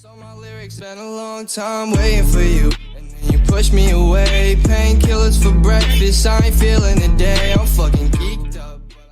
So my lyrics been a long time waiting for you. And then you push me away. Painkillers for breakfast. I ain't feeling today. I'm fucking geeked up.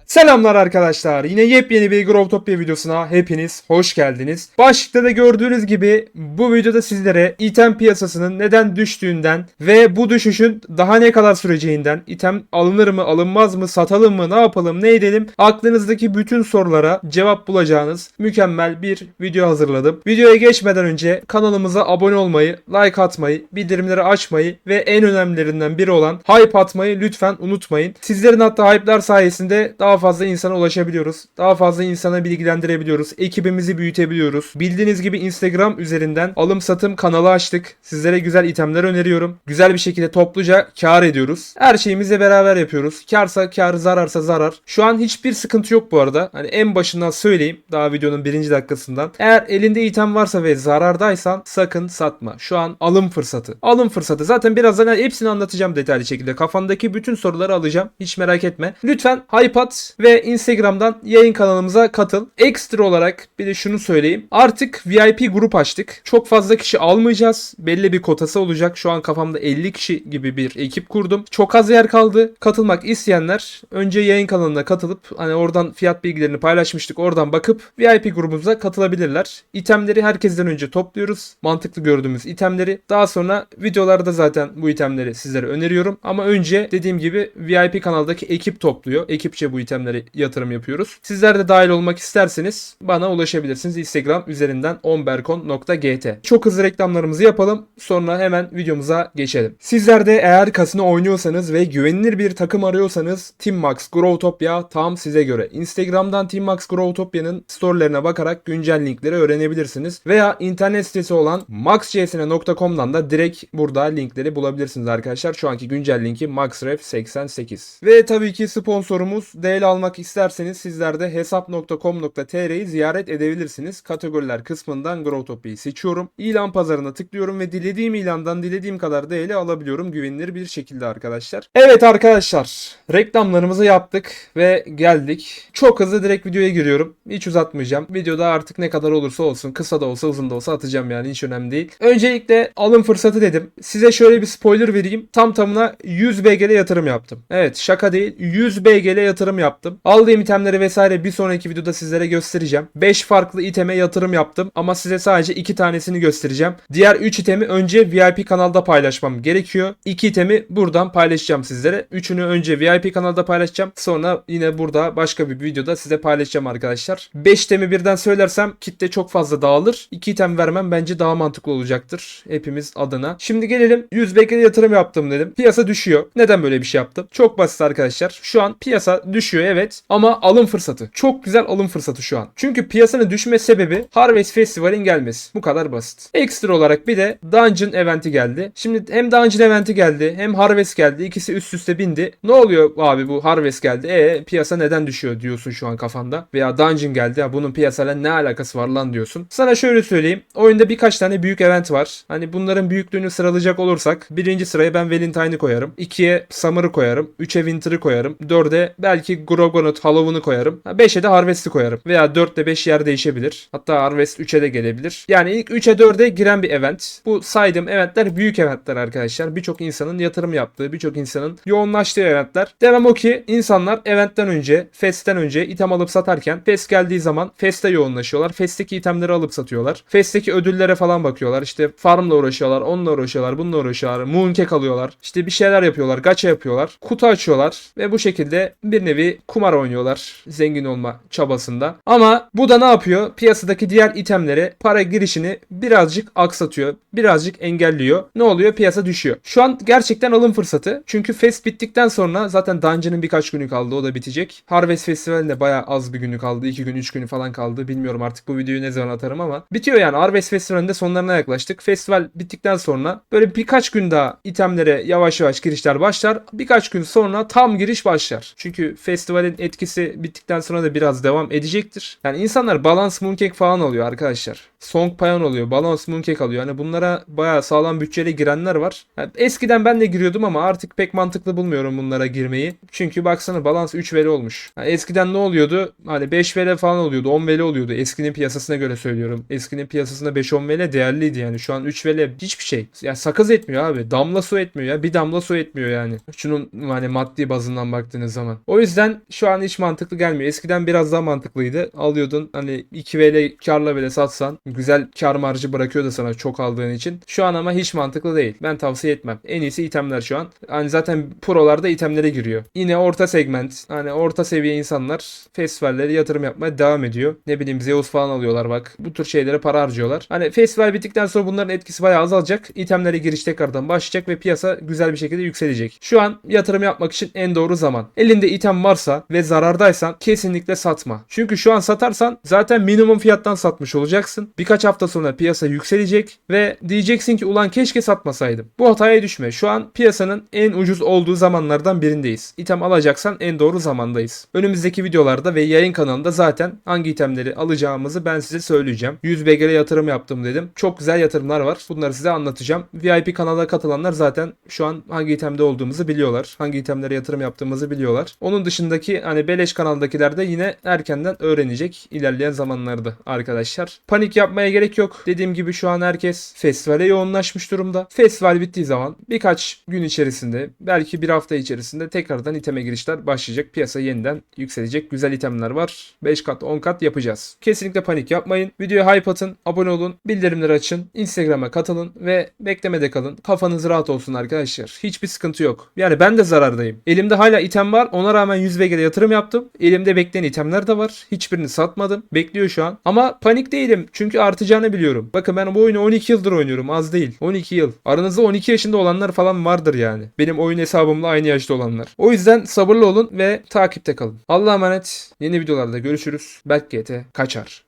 Selamlar arkadaşlar. Yine yepyeni bir Growtopia videosuna hepiniz hoş geldiniz. Başlıkta da gördüğünüz gibi bu videoda sizlere item piyasasının neden düştüğünden ve bu düşüşün daha ne kadar süreceğinden, item alınır mı, alınmaz mı, satalım mı, ne yapalım, ne edelim aklınızdaki bütün sorulara cevap bulacağınız mükemmel bir video hazırladım. Videoya geçmeden önce kanalımıza abone olmayı, like atmayı, bildirimleri açmayı ve en önemlilerinden biri olan hype atmayı lütfen unutmayın. Sizlerin hatta hype'lar sayesinde daha fazla insana ulaşabiliyoruz. Daha fazla insana bilgilendirebiliyoruz. Ekibimizi büyütebiliyoruz. Bildiğiniz gibi Instagram üzerinden alım satım kanalı açtık. Sizlere güzel itemler öneriyorum. Güzel bir şekilde topluca kar ediyoruz. Her şeyimizi beraber yapıyoruz. Karsa kar, zararsa zarar. Şu an hiçbir sıkıntı yok bu arada. Hani en başından söyleyeyim. Daha videonun birinci dakikasından. Eğer elinde item varsa ve zarardaysan sakın satma. Şu an alım fırsatı. Alım fırsatı. Zaten birazdan hepsini anlatacağım detaylı şekilde. Kafandaki bütün soruları alacağım. Hiç merak etme. Lütfen hype at ve Instagram'dan yayın kanalımıza katıl. Ekstra olarak bir de şunu söyleyeyim. Artık VIP grup açtık. Çok fazla kişi almayacağız. Belli bir kotası olacak. Şu an kafamda 50 kişi gibi bir ekip kurdum. Çok az yer kaldı. Katılmak isteyenler önce yayın kanalına katılıp hani oradan fiyat bilgilerini paylaşmıştık. Oradan bakıp VIP grubumuza katılabilirler. İtemleri herkesten önce topluyoruz. Mantıklı gördüğümüz itemleri. Daha sonra videolarda zaten bu itemleri sizlere öneriyorum. Ama önce dediğim gibi VIP kanaldaki ekip topluyor. Ekipçe bu itemleri yatırım yapıyoruz. Sizler de dahil olmak isterseniz bana ulaşabilirsiniz. Instagram üzerinden onberkon.gt Çok hızlı reklamlarımızı yapalım. Sonra hemen videomuza geçelim. Sizler de eğer kasino oynuyorsanız ve güvenilir bir takım arıyorsanız Team Max Growtopia tam size göre. Instagram'dan Team Max Growtopia'nın storelerine bakarak güncel linkleri öğrenebilirsiniz. Veya internet sitesi olan maxcsn.com'dan da direkt burada linkleri bulabilirsiniz arkadaşlar. Şu anki güncel linki maxref88. Ve tabii ki sponsorumuz DL almak isterseniz sizler de hesap.com.tr'yi ziyaret edebilirsiniz. Kategoriler kısmından Growtopia'yı seçiyorum. İlan pazarına tıklıyorum ve dilediğim ilandan dilediğim kadar DL alabiliyorum güvenilir bir şekilde arkadaşlar. Evet arkadaşlar reklamlarımızı yaptık ve geldik. Çok hızlı direkt videoya giriyorum. Hiç uzatmayacağım. Videoda artık ne kadar olursa olsun kısa da olsa uzun da olsa atacağım yani hiç önemli değil. Öncelikle alım fırsatı dedim. Size şöyle bir spoiler vereyim. Tam tamına 100 BG'le yatırım yaptım. Evet şaka değil 100 BG'le yatırım yaptım. Aldığım itemleri vesaire bir sonraki videoda sizlere göstereceğim. 5 farklı iteme yatırım yaptım ama size sadece 2 tanesini göstereceğim. Diğer 3 itemi önce VIP kanalda paylaşmam gerekiyor. 2 itemi buradan paylaşacağım sizlere. Üçünü önce VIP kanalda paylaşacağım. Sonra yine burada başka bir videoda size paylaşacağım arkadaşlar. 5 itemi birden söylersem kitle çok fazla dağılır. 2 item vermem bence daha mantıklı olacaktır. Hepimiz adına. Şimdi gelelim 100 BG'de yatırım yaptım dedim. Piyasa düşüyor. Neden böyle bir şey yaptım? Çok basit arkadaşlar. Şu an piyasa düşüyor evet ama alım fırsatı. Çok güzel alım fırsatı şu an. Çünkü piyasanın düşme sebebi Harvest Festival'in gelmesi. Bu kadar basit. Ekstra olarak bir de Dungeon eventi geldi. Şimdi hem Dungeon eventi geldi hem Harvest geldi. İkisi üst üste bindi. Ne oluyor abi bu Harvest geldi? E piyasa neden düşüyor diyorsun şu an kafanda. Veya Dungeon geldi. Ya bunun piyasayla ne alakası var lan diyorsun. Sana şöyle söyleyeyim. Oyunda birkaç tane büyük event var. Hani bunların büyüklüğünü sıralayacak olursak birinci sıraya ben Valentine'ı koyarım. 2'ye Summer'ı koyarım. 3'e Winter'ı koyarım. 4'e belki Grogonut Halloween'ı koyarım. 5'e de Harvest'i koyarım. Veya 4 ile 5 yer değişebilir. Hatta Harvest 3'e de gelebilir. Yani ilk 3'e 4'e giren bir event. Bu saydığım eventler büyük eventler arkadaşlar. Birçok insanın yatırım yaptığı, birçok insanın yoğunlaştığı eventler. Demem o ki insanlar eventten önce, Fest'ten önce item alıp satarken Fest geldiği zaman Fest'e yoğunlaşıyorlar. Fest'teki itemleri alıp satıyorlar. Fest'teki ödüllere falan bakıyorlar. İşte farmla uğraşıyorlar, onunla uğraşıyorlar, bununla uğraşıyorlar. Mooncake alıyorlar. İşte bir şeyler yapıyorlar, gacha yapıyorlar. Kutu açıyorlar ve bu şekilde bir nevi kumar oynuyorlar zengin olma çabasında. Ama bu da ne yapıyor? Piyasadaki diğer itemlere para girişini birazcık aksatıyor. Birazcık engelliyor. Ne oluyor? Piyasa düşüyor. Şu an gerçekten alım fırsatı. Çünkü fest bittikten sonra zaten Dungeon'ın birkaç günü kaldı. O da bitecek. Harvest Festival'in de bayağı az bir günü kaldı. 2 gün 3 günü falan kaldı. Bilmiyorum artık bu videoyu ne zaman atarım ama. Bitiyor yani. Harvest Festival'in de sonlarına yaklaştık. Festival bittikten sonra böyle birkaç gün daha itemlere yavaş yavaş girişler başlar. Birkaç gün sonra tam giriş başlar. Çünkü festival festivalin etkisi bittikten sonra da biraz devam edecektir. Yani insanlar balans mooncake falan alıyor arkadaşlar. Song Payan oluyor. Balance Mooncake alıyor. Hani bunlara bayağı sağlam bütçeyle girenler var. Yani eskiden ben de giriyordum ama artık pek mantıklı bulmuyorum bunlara girmeyi. Çünkü baksana balance 3 veli olmuş. Yani eskiden ne oluyordu? Hani 5 veli falan oluyordu. 10 veli oluyordu. Eskinin piyasasına göre söylüyorum. Eskinin piyasasında 5-10 veli değerliydi yani. Şu an 3 veli hiçbir şey. Ya sakız etmiyor abi. Damla su etmiyor ya. Bir damla su etmiyor yani. Şunun hani maddi bazından baktığınız zaman. O yüzden şu an hiç mantıklı gelmiyor. Eskiden biraz daha mantıklıydı. Alıyordun hani 2 veli karla bile satsan güzel kar marjı bırakıyordu sana çok aldığın için. Şu an ama hiç mantıklı değil. Ben tavsiye etmem. En iyisi itemler şu an. Hani zaten prolarda itemlere giriyor. Yine orta segment hani orta seviye insanlar festivallere yatırım yapmaya devam ediyor. Ne bileyim Zeus falan alıyorlar bak. Bu tür şeylere para harcıyorlar. Hani festival bittikten sonra bunların etkisi bayağı azalacak. İtemlere giriş tekrardan başlayacak ve piyasa güzel bir şekilde yükselecek. Şu an yatırım yapmak için en doğru zaman. Elinde item varsa ve zarardaysan kesinlikle satma. Çünkü şu an satarsan zaten minimum fiyattan satmış olacaksın. Birkaç hafta sonra piyasa yükselecek ve diyeceksin ki ulan keşke satmasaydım. Bu hataya düşme. Şu an piyasanın en ucuz olduğu zamanlardan birindeyiz. İtem alacaksan en doğru zamandayız. Önümüzdeki videolarda ve yayın kanalında zaten hangi itemleri alacağımızı ben size söyleyeceğim. 100 BG'le yatırım yaptım dedim. Çok güzel yatırımlar var. Bunları size anlatacağım. VIP kanala katılanlar zaten şu an hangi itemde olduğumuzu biliyorlar. Hangi itemlere yatırım yaptığımızı biliyorlar. Onun dışındaki hani beleş kanaldakiler de yine erkenden öğrenecek ilerleyen zamanlarda arkadaşlar. Panik yapmaya gerek yok. Dediğim gibi şu an herkes festivale yoğunlaşmış durumda. Festival bittiği zaman birkaç gün içerisinde belki bir hafta içerisinde tekrardan iteme girişler başlayacak. Piyasa yeniden yükselecek. Güzel itemler var. 5 kat 10 kat yapacağız. Kesinlikle panik yapmayın. Videoya hype atın. Abone olun. Bildirimleri açın. Instagram'a katılın ve beklemede kalın. Kafanız rahat olsun arkadaşlar. Hiçbir sıkıntı yok. Yani ben de zarardayım. Elimde hala item var. Ona rağmen 100 BG'de yatırım yaptım. Elimde bekleyen itemler de var. Hiçbirini satmadım. Bekliyor şu an. Ama panik değilim. Çünkü artacağını biliyorum. Bakın ben bu oyunu 12 yıldır oynuyorum. Az değil. 12 yıl. Aranızda 12 yaşında olanlar falan vardır yani. Benim oyun hesabımla aynı yaşta olanlar. O yüzden sabırlı olun ve takipte kalın. Allah'a emanet. Yeni videolarda görüşürüz. Berk GT kaçar.